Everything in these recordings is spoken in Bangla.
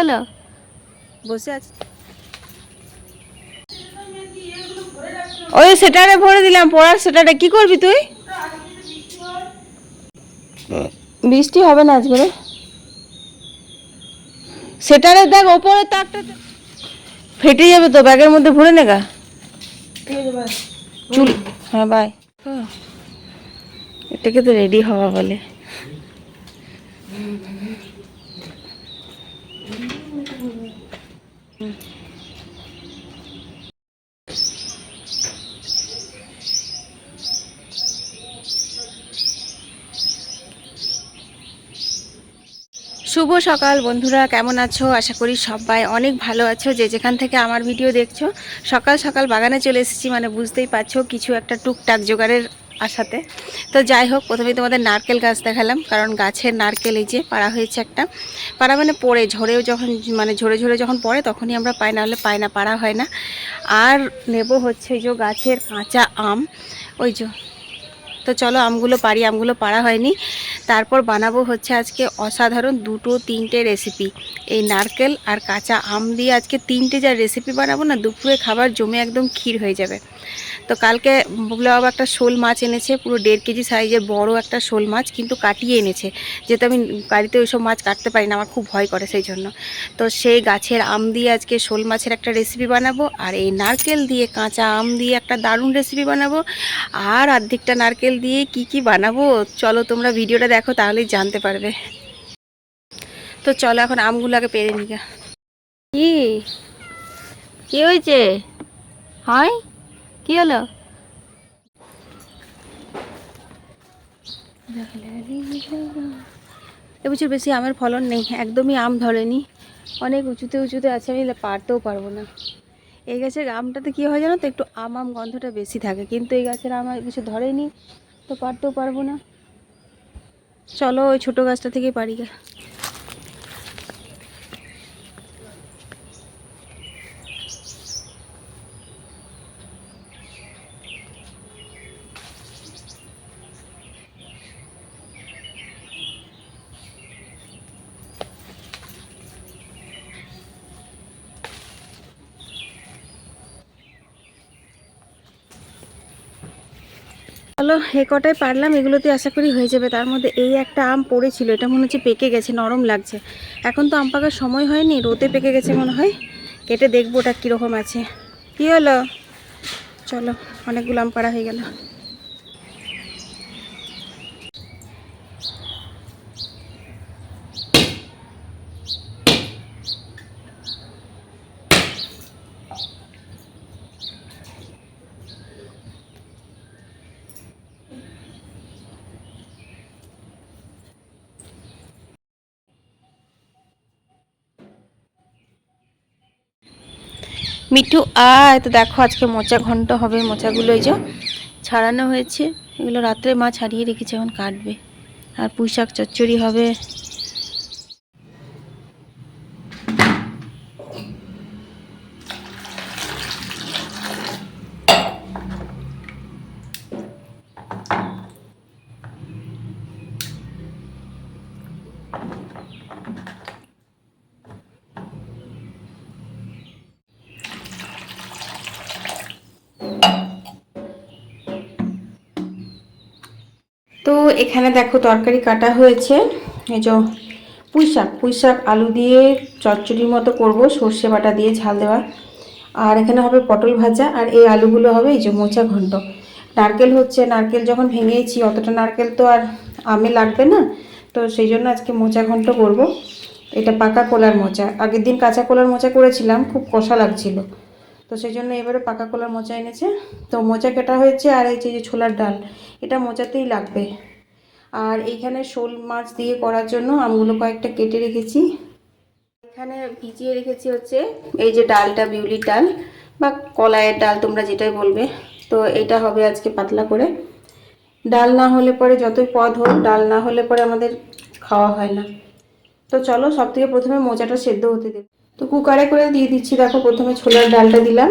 হলো বসে আছে। ওই সেটারে ভরে দিলাম পড়ার সেটারে। কি করবি তুই? বৃষ্টি হবে না আজকে সেটারে দেখ ওপরে তাকটা ফেটে যাবে তো ব্যাগের মধ্যে ভরে নেগা চুল হ্যাঁ বাই এটাকে তো রেডি হওয়া বলে। শুভ সকাল বন্ধুরা, কেমন আছো? আশা করি সবাই অনেক ভালো আছো। যে যেখান থেকে আমার ভিডিও দেখছ, সকাল সকাল বাগানে চলে এসেছি মানে বুঝতেই পারছ কিছু একটা টুকটাক জোগাড়ের আশাতে। তো যাই হোক, প্রথমেই তোমাদের নারকেল গাছ দেখালাম, কারণ গাছের নারকেল এই যে পাড়া হয়েছে একটা। পাড়া মানে পড়ে, ঝরেও যখন মানে ঝরে ঝরে যখন পড়ে, তখনই আমরা পাই না হলে পাই না, পাড়া হয় না। আর নেব হচ্ছে যে গাছের কাঁচা আম। ওই যে, তো চলো আমগুলো পারি, আমগুলো পাড়া হয়নি। তারপর বানাবো হচ্ছে আজকে অসাধারণ দুটো তিনটে রেসিপি এই নারকেল আর কাঁচা আম দিয়ে আজকে তিনটে যা রেসিপি বানাবো না, দুপুরে খাবার জমে একদম ক্ষীর হয়ে যাবে। তো কালকে বুবলা বাবা একটা শোল মাছ এনেছে, পুরো দেড় কেজি সাইজের বড় একটা শোল মাছ কিন্তু কাটিয়ে এনেছে। যেহেতু আমি বাড়িতে ওইসব মাছ কাটতে পারি না, আমার খুব ভয় করে সেই জন্য। তো সেই গাছের আম দিয়ে আজকে শোল মাছের একটা রেসিপি বানাবো, আর এই নারকেল দিয়ে কাঁচা আম দিয়ে একটা দারুণ রেসিপি বানাবো। আর অর্ধেকটা নারকেল দিয়ে কি কি বানাবো, চলো তোমরা ভিডিওটা দেখো তাহলেই জানতে পারবে। তো চলো এখন আমগুলো আগে পেরে নিগা কি? কি হয়েছে? হয়? কি হলো? এবছর বেশি আমের ফলন নেই একদমই আম ধরেনি। অনেক উঁচুতে উঁচুতে আছে আমি পারতেও পারব না। এই গাছের আমটাতে কী হয় জানো তো একটু আম আম গন্ধটা বেশি থাকে। কিন্তু এই গাছের আম কিছু ধরেনি তো পারতেও পারব না। চলো ওই ছোটো গাছটা থেকে পারি চলো, এ কটাই পারলাম এগুলোতে আশা করি হয়ে যাবে। তার মধ্যে এই একটা আম পড়েছিল, এটা মনে হচ্ছে পেকে গেছে, নরম লাগছে। এখন তো আম পাকার সময় হয়নি, রোদে পেকে গেছে মনে হয়। কেটে দেখব ওটা কীরকম আছে। কী হলো? চলো, অনেকগুলো আম পাড়া হয়ে গেল। মিঠু, আয়, তো দেখো আজকে মোচা ঘন্ট হবে, মোচাগুলো এই যে ছাড়ানো হয়েছে। এগুলো রাত্রে মা ছাড়িয়ে রেখেছে, এখন কাটবে। আর পুঁই শাক চচ্চড়ি হবে তো এখানে দেখো তরকারি কাটা হয়েছে। এই যে পুঁই শাক পুঁই শাক, আলু দিয়ে চচ্চড়ির মতো করব, সর্ষে বাটা দিয়ে ঝাল দেওয়া। আর এখানে হবে পটল ভাজা, আর এই আলুগুলো হবে এই যে মোচা ঘন্ট। নারকেল হচ্ছে, নারকেল যখন ভেঙেছি, অতটা নারকেল তো আর আমে লাগবে না, তো সেই জন্য আজকে মোচা ঘন্ট করব। এটা পাকা কলার মোচা। আগের দিন কাঁচা কলার মোচা করেছিলাম, খুব কষা লাগছিল। তো সেই জন্য এবারে পাকা কলার মোচা এনেছে। তো মোচা কাটা হয়েছে আর এই যে ছোলার ডাল, এটা মোচাতেই লাগবে। আর এইখানে শোল মাছ দিয়ে করার জন্য আমগুলো কয়েকটা কেটে রেখেছি। এখানে ভিজিয়ে রেখেছি হচ্ছে এই যে ডালটা বিউলির ডাল বা কলাইয়ের ডাল, তোমরা যেটাই বলবে। তো এটা হবে আজকে পাতলা করে। ডাল না হলে পরে যতই পদ হোক, ডাল না হলে পরে আমাদের খাওয়া হয় না। তো চলো সব থেকে প্রথমে মোচাটা সেদ্ধ হতে দেব। তো কুকারে করে দিয়ে দিচ্ছি, দেখো প্রথমে ছোলার ডালটা দিলাম।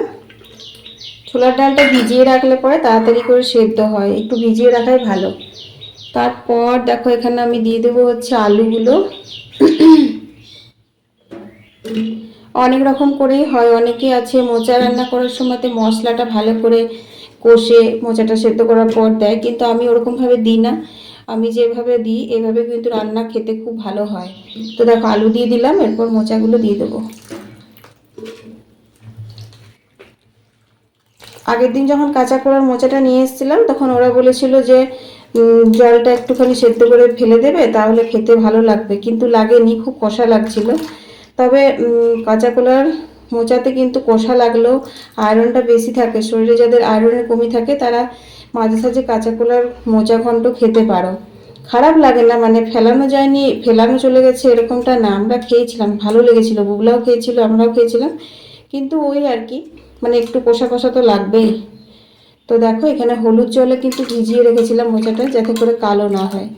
ছোলার ডালটা ভিজিয়ে রাখলে পরে তাড়াতাড়ি করে সেদ্ধ হয়, একটু ভিজিয়ে রাখাই ভালো। তারপর দেখো এখানে আমি দিয়ে দেবো হচ্ছে আলুগুলো। অনেক রকম করেই হয় অনেকে আছে মোচা রান্না করার সময়তে মশলাটা ভালো করে কষে মোচাটা সেদ্ধ করার পর দেয়, কিন্তু আমি ওরকমভাবে দিই না। আমি যেভাবে দিই, এভাবে কিন্তু রান্না খেতে খুব ভালো হয়। তো দেখো, আলু দিয়ে দিলাম, এরপর মোচাগুলো দিয়ে দেবো। আগের দিন যখন কাঁচা কলার মোচাটা নিয়ে এসেছিলাম, তখন ওরা বলেছিল যে জলটা একটুখানি সেদ্ধ করে ফেলে দেবে, তাহলে খেতে ভালো লাগবে। কিন্তু লাগেনি, খুব কষা লাগছিল। তবে কাঁচা কলার মোচাতে কিন্তু কষা লাগলেও আয়রনটা বেশি থাকে। শরীরে যাদের আয়রনের কমি থাকে, তারা মাঝে সাঝে কাঁচা কলার মোচা ঘন্ট খেতে পারো। খারাপ লাগে না মানে ফেলানো যায়নি, ফেলানো চলে গেছে এরকমটা না। আমরা খেয়েছিলাম, ভালো লেগেছিল বুগলাও খেয়েছিল, আমরাও খেয়েছিলাম। কিন্তু ওই আর কি মানে একটু কষা কষা তো লাগবেই। তো দেখো, এখানে হলুদ জলে কিন্তু ভিজিয়ে রেখেছিলাম মোচাটা, যাতে করে কালো না হয়।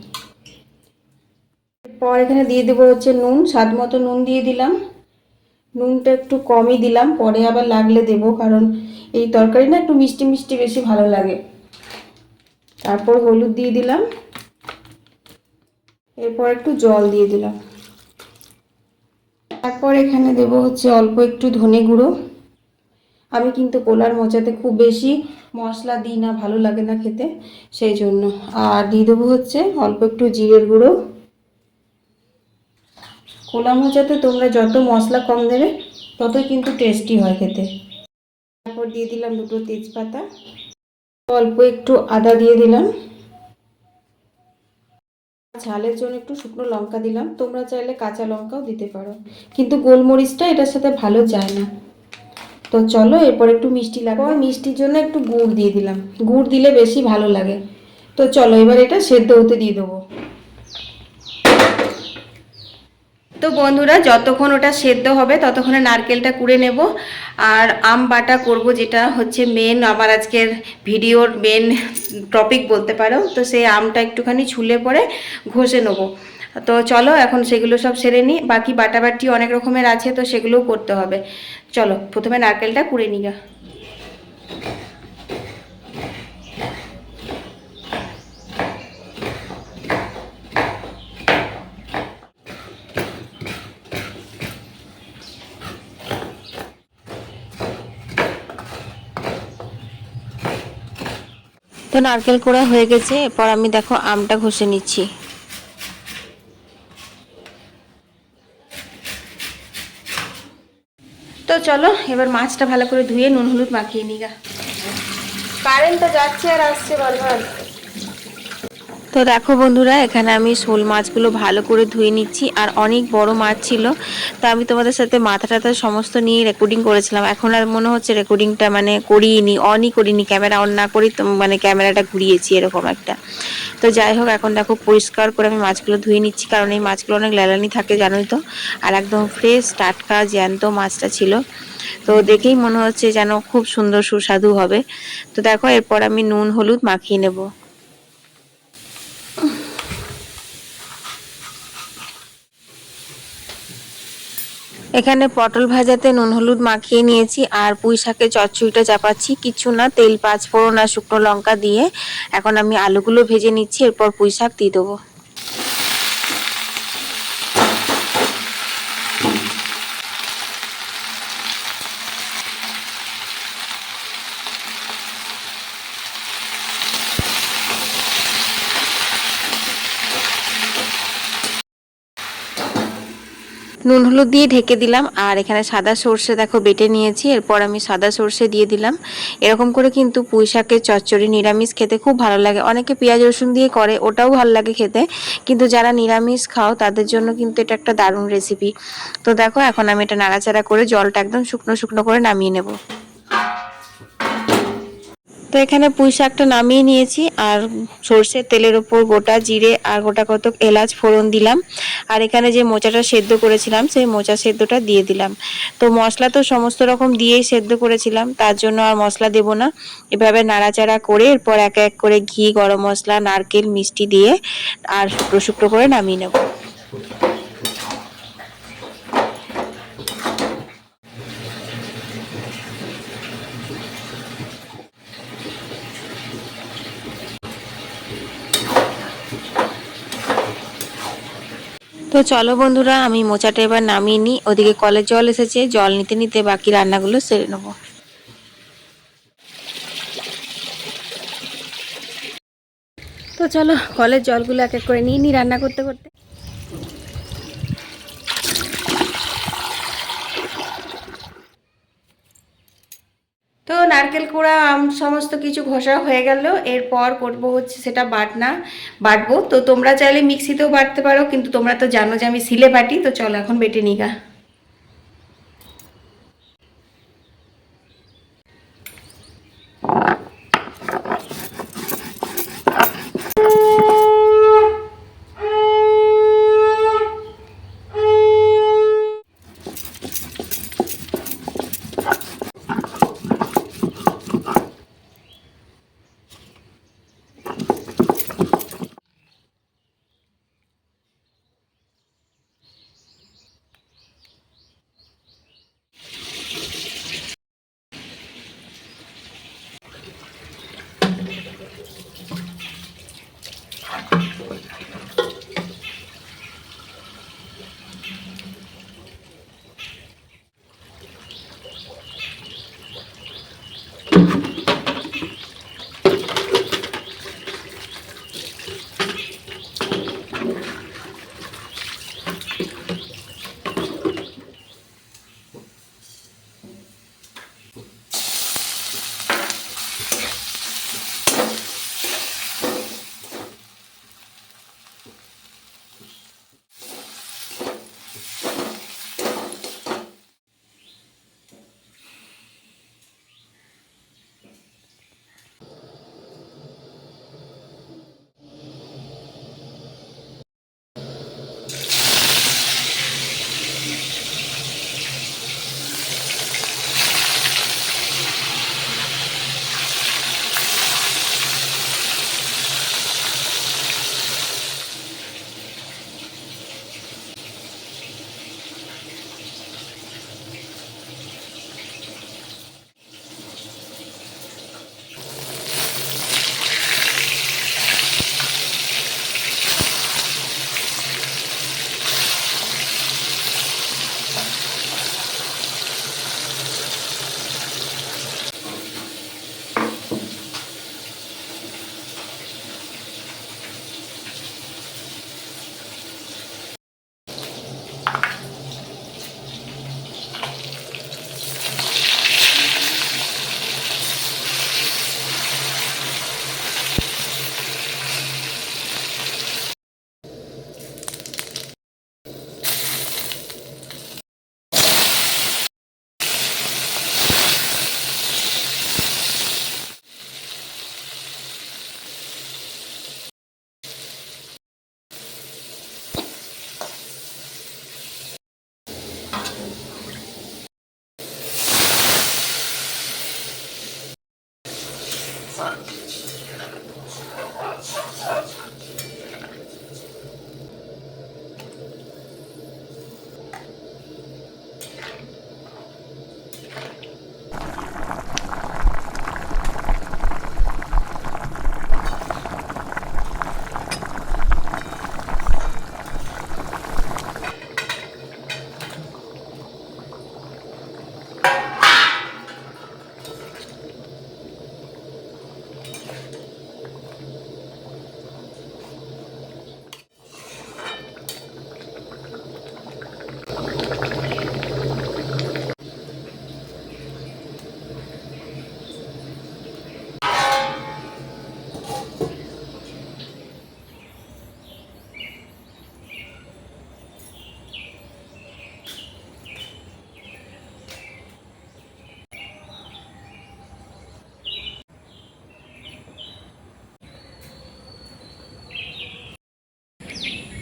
পর এখানে দিয়ে দেবো হচ্ছে নুন, স্বাদ মতো নুন দিয়ে দিলাম। নুনটা একটু কমই দিলাম, পরে আবার লাগলে দেবো, কারণ এই তরকারি না একটু মিষ্টি মিষ্টি বেশি ভালো লাগে। তারপর হলুদ দিয়ে দিলাম। এরপর একটু জল দিয়ে দিলাম। তারপর এখানে দেবো হচ্ছে অল্প একটু ধনে গুঁড়ো। আমি কিন্তু কোলার মোচাতে খুব বেশি মশলা দিই না, ভালো লাগে না খেতে, সেই জন্য। আর দিয়ে দেবো হচ্ছে অল্প একটু জিরের গুঁড়ো। কোলা মোচাতে তোমরা যত মশলা কম দেবে, ততই কিন্তু টেস্টি হয় খেতে। তারপর দিয়ে দিলাম দুটো তেজপাতা। অল্প একটু আদা দিয়ে দিলাম। ঝালের জন্য একটু শুকনো লঙ্কা দিলাম। তোমরা চাইলে কাঁচা লঙ্কাও দিতে পারো। কিন্তু গোলমরিচটা এটার সাথে ভালো যায় না। তো চলো, এরপর একটু মিষ্টি লাগবে। মিষ্টির জন্য একটু গুড় দিয়ে দিলাম। গুড় দিলে বেশি ভালো লাগে। তো চলো, এবার এটা সেদ্ধ হতে দিয়ে দেবো। তো বন্ধুরা, যতক্ষণ ওটা সেদ্ধ হবে, ততক্ষণে নারকেলটা কুড়ে নেব। আর আম বাটা করব, যেটা হচ্ছে মেন আমার আজকের ভিডিওর মেন টপিক বলতে পারো। তো সেই আমটা একটুখানি ছুলে পরে ঘষে নেব। তো চলো, এখন সেগুলো সব সেরে নিই। বাকি বাটাবাটি অনেক রকমের আছে, তো সেগুলোও করতে হবে। চলো, প্রথমে নারকেলটা কুড়ে নিগা নারকেল কোড়া হয়ে গেছে, এরপর আমি দেখো আমটা ঘষে নিচ্ছি। তো চলো, এবার মাছটা ভালো করে ধুয়ে নুন হলুদ মাখিয়ে নিগা কারেন্টটা যাচ্ছে আর আসছে বারবার তো দেখো বন্ধুরা, এখানে আমি শোল মাছগুলো ভালো করে ধুয়ে নিচ্ছি, আর অনেক বড় মাছ ছিল। তো আমি তোমাদের সাথে মাথা টাথা সমস্ত নিয়ে রেকর্ডিং করেছিলাম। এখন আর মনে হচ্ছে রেকর্ডিংটা মানে করিনি অনই করিনি ক্যামেরা অন না করি মানে ক্যামেরাটা ঘুরিয়েছি এরকম একটা। তো যাই হোক, এখন দেখো পরিষ্কার করে আমি মাছগুলো ধুয়ে নিচ্ছি, কারণ এই মাছগুলো অনেক লেলানি থাকে, জানোই তো। আর একদম ফ্রেশ টাটকা, জ্যান্ত মাছটা ছিল। তো দেখেই মনে হচ্ছে যেন খুব সুন্দর সুস্বাদু হবে। তো দেখো, এরপর আমি নুন, হলুদ মাখিয়ে নেব। এখানে পটল ভাজাতে নুন, হলুদ মাখিয়ে নিয়েছি আর পুঁই শাকে চচ্চড়িটা চাপাচ্ছি। কিছু না, তেল পাঁচ ফোড়ন আর শুকনো লঙ্কা দিয়ে। এখন আমি আলুগুলো ভেজে নিচ্ছি, এরপর পুঁই শাক দিয়ে দেবো। নুন হলুদ দিয়ে ঢেকে দিলাম, আর এখানে সাদা সর্ষে দেখো বেটে নিয়েছি, এরপর আমি সাদা সর্ষে দিয়ে দিলাম। এরকম করে কিন্তু পুঁই শাকের চচ্চড়ি নিরামিষ খেতে খুব ভালো লাগে। অনেকে পেঁয়াজ, রসুন দিয়ে করে, ওটাও ভালো লাগে খেতে, কিন্তু যারা নিরামিষ খাও, তাদের জন্য কিন্তু এটা একটা দারুণ রেসিপি তো দেখো, এখন আমি এটা নাড়াচাড়া করে জলটা একদম শুকনো শুকনো করে নামিয়ে নেব। তো এখানে পুঁই শাকটা নামিয়ে নিয়েছি, আর সর্ষের তেলের ওপর গোটা জিরে আর গোটা কত এলাচ ফোড়ন দিলাম। আর এখানে যে মোচাটা সেদ্ধ করেছিলাম, সেই মোচা সেদ্ধটা দিয়ে দিলাম। তো মশলা তো সমস্ত রকম দিয়েই সেদ্ধ করেছিলাম, তার জন্য আর মশলা দেব না। এভাবে নাড়াচাড়া করে এরপর এক এক করে ঘি, গরম মশলা, নারকেল, মিষ্টি দিয়ে আর শুকনো শুকনো করে নামিয়ে নেব। তো চলো বন্ধুরা, আমি মোচাটা এবার নামিয়ে নিই। ওদিকে কলের জল এসেছে, জল নিতে নিতে বাকি রান্নাগুলো সেরে নেব। তো চলো, কলের জলগুলো এক এক করে নিয়ে নিই রান্না করতে করতে। তো নারকেল কুড়া, আম সমস্ত কিছু ঘষা হয়ে গেল। এরপর করব হচ্ছে সেটা বাটনা, বাটবো। তো তোমরা চাইলে মিক্সিতেও বাটতে পারো, কিন্তু তোমরা তো জানো যে আমি সিলে বাটি, তো চলো এখন বেটে নিগা হয়ে যায়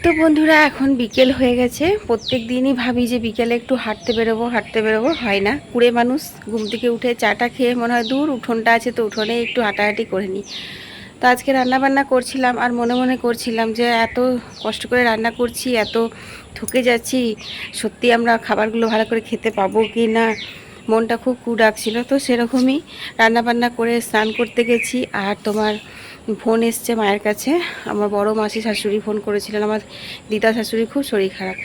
তো বন্ধুরা, এখন বিকেল হয়ে গেছে। প্রত্যেক দিনই ভাবি যে বিকেলে একটু হাঁটতে বেরোবো হাঁটতে বেরোবো। হয় না, কুড়ে মানুষ ঘুম থেকে উঠে চাটা খেয়ে মনে হয় দূর, উঠোনটা আছে তো উঠোনে একটু হাঁটাহাঁটি করে নিই। তো আজকে রান্নাবান্না করছিলাম আর মনে মনে করছিলাম যে এত কষ্ট করে রান্না করছি, এত থকে যাচ্ছি, সত্যি আমরা খাবারগুলো ভালো করে খেতে পাবো কি না? মনটা খুব কু ডাকছিল তো সেরকমই রান্না বান্না করে স্নান করতে গেছি। আর তোমার ফোন এসছে মায়ের কাছে। আমার বড় মাসি শাশুড়ি ফোন করেছিলেন। আমার দিদা শাশুড়ি খুব শরীর খারাপ।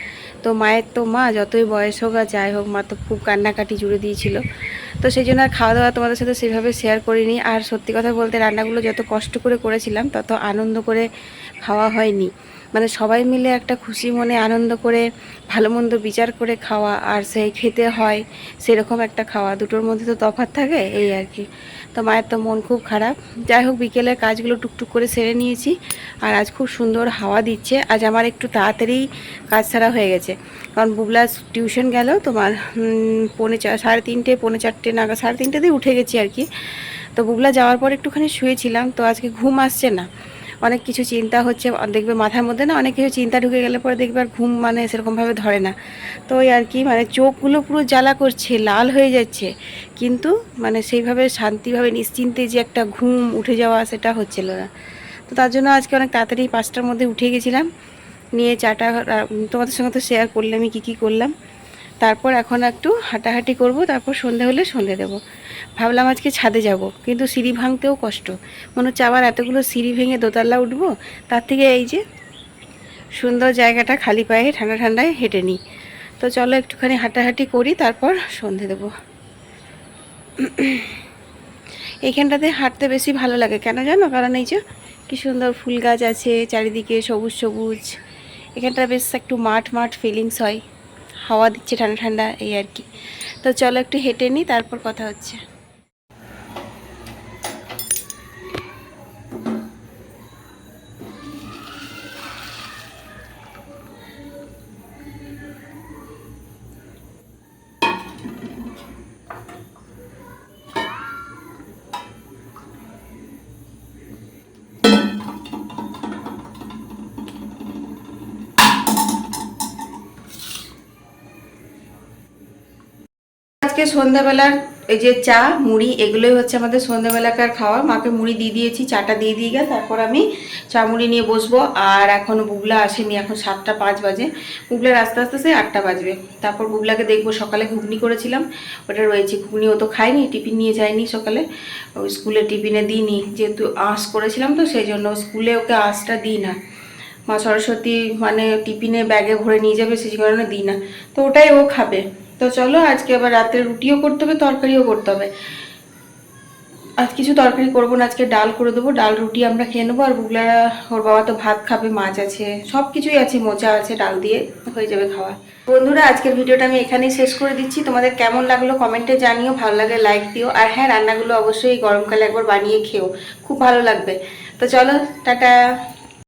তো মায়ের তো মা, যতই বয়স হোক আর যাই হোক, মা তো খুব কান্নাকাটি জুড়ে দিয়েছিল। তো সেই জন্য আর খাওয়া দাওয়া তোমাদের সাথে সেভাবে শেয়ার করিনি। আর সত্যি কথা বলতে রান্নাগুলো যত কষ্ট করে করেছিলাম, তত আনন্দ করে খাওয়া হয়নি। মানে সবাই মিলে একটা খুশি মনে আনন্দ করে, ভালো মন্দ বিচার করে খাওয়া, আর সেই খেতে হয়, সেরকম একটা খাওয়া। দুটোর মধ্যে তো তফাৎ থাকে, এই আর কি। তো মায়ের তো মন খুব খারাপ। যাই হোক, বিকেলের কাজগুলো টুকটুক করে সেরে নিয়েছি আর আজ খুব সুন্দর হাওয়া দিচ্ছে। আজ আমার একটু তাড়াতাড়ি কাজ ছাড়া হয়ে গেছে। কারণ বুবলা টিউশন গেল, তোমার পৌনে চার সাড়ে তিনটে, পৌনে চারটে নাগা সাড়ে তিনটেতেই উঠে গেছি আর কি। তো বুবলা যাওয়ার পর একটুখানি শুয়েছিলাম, তো আজকে ঘুম আসছে না। অনেক কিছু চিন্তা হচ্ছে দেখবে মাথার মধ্যে না অনেক কিছু চিন্তা ঢুকে গেলে পরে দেখবে আর ঘুম মানে সেরকমভাবে ধরে না। তো ওই আর কি মানে চোখগুলো পুরো জ্বালা করছে, লাল হয়ে যাচ্ছে। কিন্তু মানে সেইভাবে শান্তিভাবে, নিশ্চিন্তে যে একটা ঘুম উঠে যাওয়া সেটা হচ্ছিল না। তো তার জন্য আজকে অনেক তাড়াতাড়ি পাঁচটার মধ্যে উঠে গেছিলাম। নিয়ে চাটা তোমাদের সঙ্গে তো শেয়ার করলাম আমি কী কী করলাম। তারপর এখন একটু হাঁটাহাঁটি করব, তারপর সন্ধে হলে সন্ধে দেবো। ভাবলাম আজকে ছাদে যাব, কিন্তু সিঁড়ি ভাঙতেও কষ্ট। মনে হচ্ছে আবার এতগুলো সিঁড়ি ভেঙে দোতলা উঠবো, তার থেকে এই যে সুন্দর জায়গাটা খালি পায়ে ঠান্ডা ঠান্ডায় হেঁটে নিই। তো চলো একটুখানি হাঁটাহাঁটি করি, তারপর সন্ধে দেবো। এইখানটাতে হাঁটতে বেশি ভালো লাগে, কেন জানো? কারণ এই যে কি সুন্দর ফুল গাছ আছে, চারিদিকে সবুজ সবুজ। এখানটা বেশ একটু মাঠ মাঠ ফিলিংস হয়। হাওয়া দিচ্ছে ঠান্ডা ঠান্ডা এই আর কি। তো চলো একটু হেঁটে নিই তারপর কথা হচ্ছে। আজকে সন্ধ্যাবেলার এই যে চা, মুড়ি, এগুলোই হচ্ছে আমাদের সন্ধ্যাবেলাকার খাওয়া। মাকে মুড়ি দিয়ে দিয়েছি, চাটা দিয়ে দিয়ে গেল তারপর আমি চা, মুড়ি নিয়ে বসবো। আর এখনও বুবলা আসেনি, এখন সাতটা পাঁচ বাজে। বুবলার আস্তে আস্তে সে আটটা বাজবে। তারপর বুবলাকে দেখব, সকালে ঘুগনি করেছিলাম। ওটা রয়েছে, ঘুগনি ও তো খায়নি, টিফিন নিয়ে যায়নি সকালে। ওই স্কুলে টিফিনে দিইনি, যেহেতু আঁশ করেছিলাম তো সেই জন্য স্কুলে ওকে আঁশটা দিই না। মা সরস্বতী মানে টিফিনে ব্যাগে ভরে নিয়ে যাবে, সেই কারণে দিই না। তো ওটাই ও খাবে। তো চলো, আজকে আবার রাত্রে রুটিও করতে হবে, তরকারিও করতে হবে। আজ কিছু তরকারি করব না, আজকে ডাল করে দেবো। ডাল, রুটি আমরা খেয়ে নেব, আর বুগলারা ওর বাবা তো ভাত খাবে, মাছ আছে, সব কিছুই আছে, মোচা আছে, ডাল দিয়ে হয়ে যাবে খাওয়া। বন্ধুরা, আজকের ভিডিওটা আমি এখানেই শেষ করে দিচ্ছি। তোমাদের কেমন লাগল কমেন্টে জানিও, ভালো লাগে লাইক দিও। আর হ্যাঁ রান্নাগুলো অবশ্যই গরমকালে একবার বানিয়ে খেও, খুব ভালো লাগবে। তো চলো, টাটা।